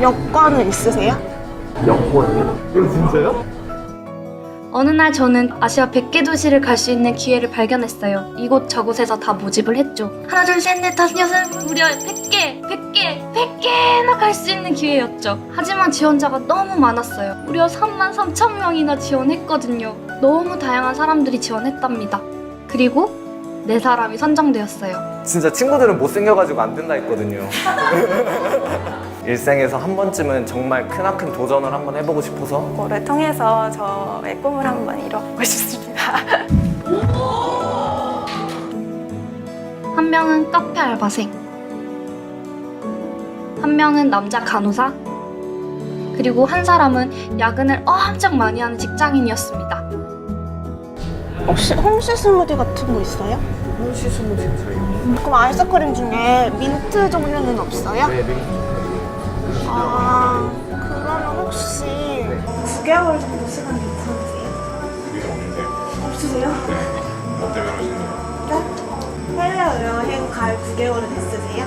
여권은 있으세요? 여권이요? 이거 진짜요? 어느 날 저는 아시아 100개 도시를 갈 수 있는 기회를 발견했어요. 이곳 저곳에서 다 모집을 했죠. 하나, 둘, 셋, 넷, 다섯, 여섯, 무려 100개, 100개, 100개나 갈 수 있는 기회였죠. 하지만 지원자가 너무 많았어요. 무려 3만 3천 명이나 지원했거든요. 너무 다양한 사람들이 지원했답니다. 그리고 네 사람이 선정되었어요. 진짜 친구들은 못생겨가지고 안 된다 했거든요. 일생에서 한 번쯤은 정말 크나큰 도전을 한번 해보고 싶어서 그거를 통해서 저의 꿈을 한번 이뤄보고 싶습니다. 한 명은 카페 알바생, 한 명은 남자 간호사, 그리고 한 사람은 야근을 엄청 많이 하는 직장인이었습니다. 혹시 홈시 스무디 같은 거 있어요? 홍시 스무디 저희 그럼 아이스크림 중에 민트 종류는 없어요? 네, 아, 그러면 혹시 9개월 정도 시간 괜찮으세요? 없으세요? 네? 해외 여행 갈 9개월은 있으세요?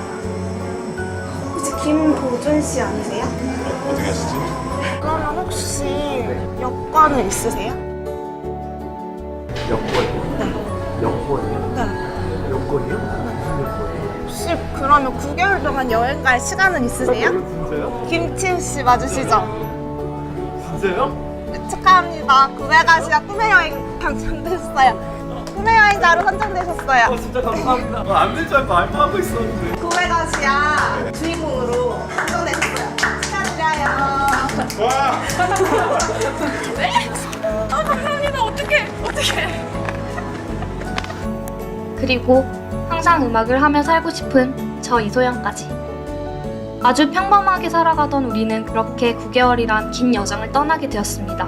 혹시 김도준 씨 아니세요? 어떻게 하시지? 그러면 혹시 여권은 있으세요? 여권이요? 네. 여권이요? 네. 여권이요? 무슨 여권이요? 혹시 그러면 9개월 동안 여행 갈 시간은 있으세요? 진짜요? 김치우 씨 맞으시죠? 진짜요? 축하합니다. 900아시아 꿈의 여행 당첨되셨어요. 꿈의 여행자로 선정되셨어요. 진짜 감사합니다. 어, 안될 줄 알고 알파하고 있었는데. 900아시아 주인공으로 선정되셨어요. 축하드려요. 와! 그리고 항상 음악을 하며 살고 싶은 저 이소영까지. 아주 평범하게 살아가던 우리는 그렇게 9개월이란 긴 여정을 떠나게 되었습니다.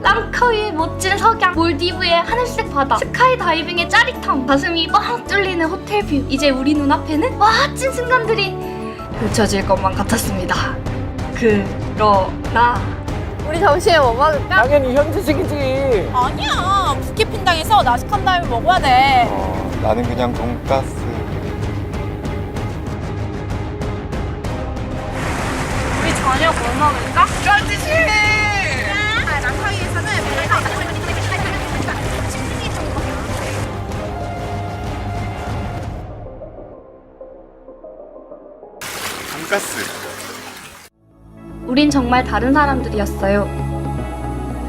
랑카위의 멋진 석양, 몰디브의 하늘색 바다, 스카이 다이빙의 짜릿함, 가슴이 뻥 뚫리는 호텔 뷰. 이제 우리 눈앞에는 멋진 순간들이 펼쳐질 것만 같았습니다. 그러나 우리 점심에 뭐 먹을까? 당연히 현지식이지. 아니야 부키핀당에서 나식한 다음에 먹어야 돼 어, 나는 그냥 돈가스. 우리 저녁 뭐 먹을까? 돈가스. 우린 정말 다른 사람들이었어요.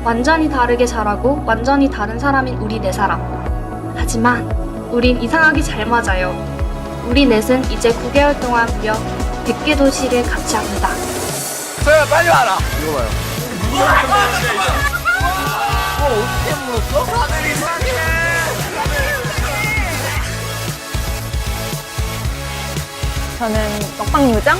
완전히 다르게 자라고 완전히 다른 사람인 우리 네 사람. 하지만 우린 이상하게 잘 맞아요. 우리 넷은 이제 9개월 동안 무려 100개 도시를 같이 합니다. 소야 빨리 와라. 이거 봐요. 어 어떻게 물었어? 다들 이상해. 저는 먹방 요정?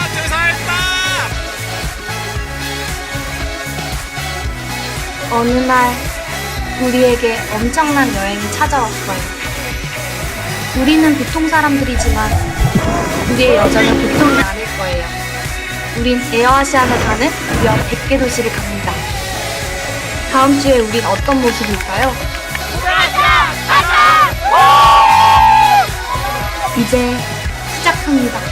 어느 날 우리에게 엄청난 여행이 찾아왔어요. 우리는 보통 사람들이지만 우리의 여정은 보통이 아닐 거예요. 우린 에어아시아를 가는 무려 100개 도시를 갑니다. 다음 주에 우린 어떤 모습일까요? 이제 시작합니다.